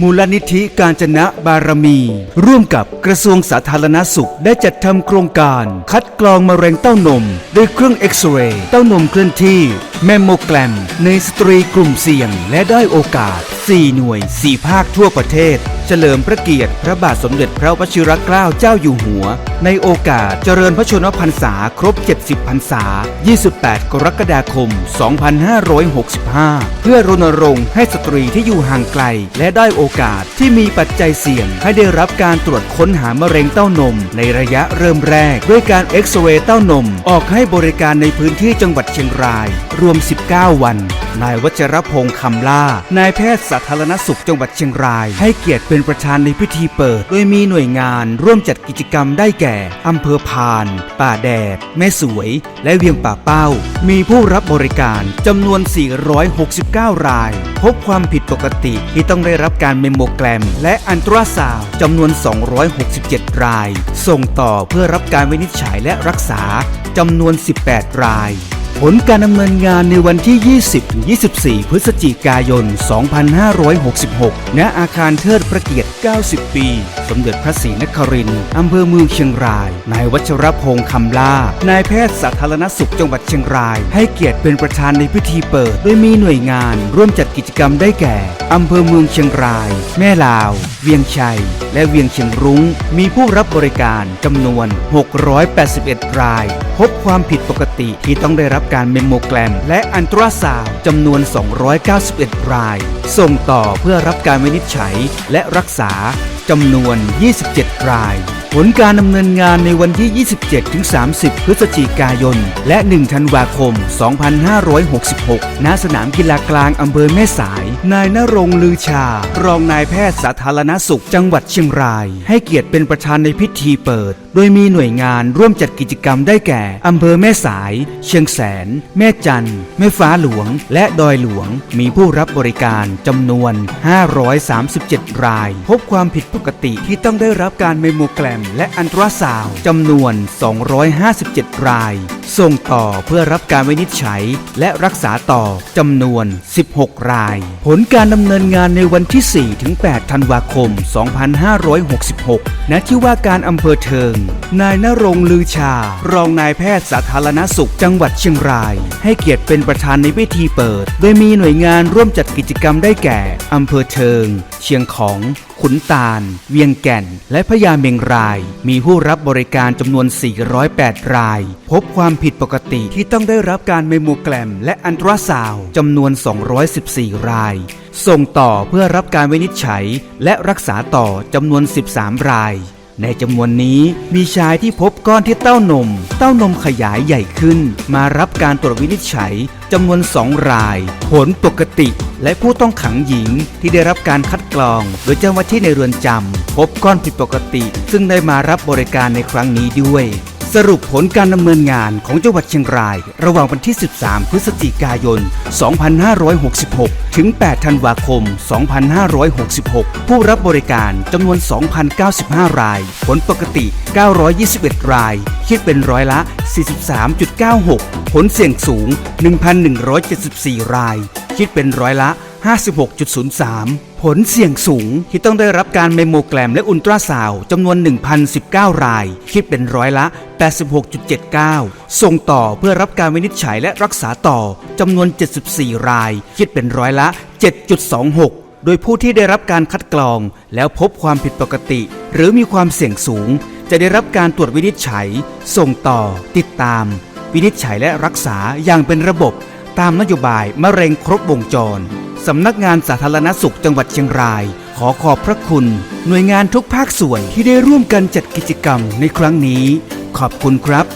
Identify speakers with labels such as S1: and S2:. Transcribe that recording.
S1: มูลนิธิการจนะบารมี ร่วมกับกระทรวงสาธารณสุข ได้จัดทำโครงการ คัดกรองมะเร็งเต้านม ด้วยเครื่องเอ็กซเรย์เต้านมเคลื่อนที่ แมมโมแกรมในสตรีกลุ่มเสี่ยงและได้โอกาส 4 หน่วย 4 ภาคทั่วประเทศ เฉลิมพระเกียรติพระบาทสมเด็จพระวชิรเกล้าเจ้าอยู่หัว ในโอกาสเจริญพระชนมพรรษาครบ 70 พรรษา 28 กรกฎาคม 2565 เพื่อรณรงค์ให้สตรีที่อยู่ห่างไกล และได้โอกาสที่มีปัจจัยเสี่ยง ให้ได้รับการตรวจค้นหามะเร็งเต้านม ในระยะเริ่มแรก ด้วยการเอ็กซเรย์เต้านม ออกให้บริการในพื้นที่จังหวัดเชียงราย รวม19 วัน นายวัชรพงษ์คำล่า นายแพทย์สาธารณสุขจังหวัดเชียงราย ให้เกียรติเป็นประธานในพิธีเปิด โดยมีหน่วยงานร่วมจัดกิจกรรมได้แก่ อำเภอพาน ป่าแดด แม่สวย และเวียงป่าเป้า มีผู้รับบริการจำนวน 469 ราย พบความผิดปกติที่ต้องได้รับการเมมโมแกรม และอันตราซาวจำนวน 267 ราย ส่งต่อเพื่อรับการวินิจฉัยและรักษาจำนวน 18 ราย ผลการดำเนินงานในวันที่ 20-24 พฤศจิกายน 2566 ณ อาคารเทิดพระเกียรติ 90 ปี สมเด็จพระศรีนครินทร์อำเภอเมืองเชียงราย นายวัชรพงษ์คำล่า นายแพทย์สาธารณสุขจังหวัดเชียงราย ให้เกียรติเป็นประธานในพิธีเปิด โดยมีหน่วยงานร่วมจัดกิจกรรมได้แก่ อำเภอเมืองเชียงราย แม่ลาว เวียงชัย และเวียงเชียงรุง้ง มีผู้รับบริการจำนวน 681 ราย พบความผิดปกติที่ต้องได้รับการเมมโมแกรม และอันตราซาวจำนวน 291 ราย ส่งต่อเพื่อรับการวินิจฉัยและรักษา จำนวน 27 ราย ผลการดำเนินงานในวันที่ 27-30 พฤศจิกายน และ 1 ธันวาคม 2566 ณ สนามกีฬากลางอำเภอแม่สาย นายนรงลือชา รองนายแพทย์สาธารณสุข จังหวัดเชียงราย ให้เกียรติเป็นประธานในพิธีเปิด โดยมีหน่วยงานร่วมจัดกิจกรรมได้แก่อำเภอแม่สาย เชียงแสน แม่จัน แม่ฟ้าหลวง และดอยหลวง มีผู้รับบริการจำนวน 537 ราย พบความผิดปกติที่ต้องได้รับการเมโมแกรม และอันตราซาวจำนวน 257 ราย ส่งต่อเพื่อรับการวินิจฉัย และรักษาต่อจำนวน 16 ราย ผลการดำเนินงานในวันที่4-8ธันวาคม 2566 ณ ที่ว่าการอำเภอเทิงนายนรงลือชา รองนายแพทย์สาธารณสุข จังหวัดเชียงราย ให้เกียรติเป็นประธานในพิธีเปิด โดยมีหน่วยงานร่วมจัดกิจกรรมได้แก่อำเภอเทิง เชียงของ ขุนตาล เวียงแก่น และพญาเมงราย มีผู้รับบริการจำนวน 408 ราย พบความผิดปกติที่ต้องได้รับการเมมโมแกรม และอันตราซาวจำนวน 214 ราย ส่งต่อเพื่อรับการวินิจฉัย และรักษาต่อจำนวน 13 ราย ในจำนวนนี้มีชายที่พบก้อนที่เต้านม เต้านมขยายใหญ่ขึ้น มารับการตรวจวินิจฉัยจำนวนสองราย ผลปกติ และผู้ต้องขังหญิงที่ได้รับการคัดกรอง โดยเจ้าหน้าที่ในเรือนจำพบก้อนผิดปกติ ซึ่งได้มารับบริการในครั้งนี้ด้วย สรุปผลการดำเนินงานของจังหวัดเชียงราย ระหว่างวันที่ 13 พฤศจิกายน 2566 ถึง 8 ธันวาคม 2566 ผู้รับบริการจำนวน 2,095 ราย ผลปกติ 921 ราย คิดเป็นร้อยละ 43.96 ผลเสี่ยงสูง 1,174 ราย คิดเป็นร้อยละ 56.03 ผลเสี่ยงสูงที่ต้องได้รับการเมโมแกรมและอุลตราซาว์จำนวน 1,019 ราย คิดเป็นร้อยละ 86.79 ส่งต่อเพื่อรับการวินิจฉัยและรักษาต่อจำนวน 74 ราย คิดเป็นร้อยละ 7.26โดยผู้ที่ได้รับการคัดกรองแล้วพบความผิดปกติ หรือมีความเสี่ยงสูง จะได้รับการตรวจวินิจฉัย ส่งต่อ ติดตาม วินิจฉัยและรักษาอย่างเป็นระบบ ตามนโยบายมะเร็งครบวงจร สำนักงานสาธารณสุขจังหวัดเชียงราย ขอขอบพระคุณ หน่วยงานทุกภาคส่วนที่ได้ร่วมกันจัดกิจกรรมในครั้งนี้ ขอบคุณครับ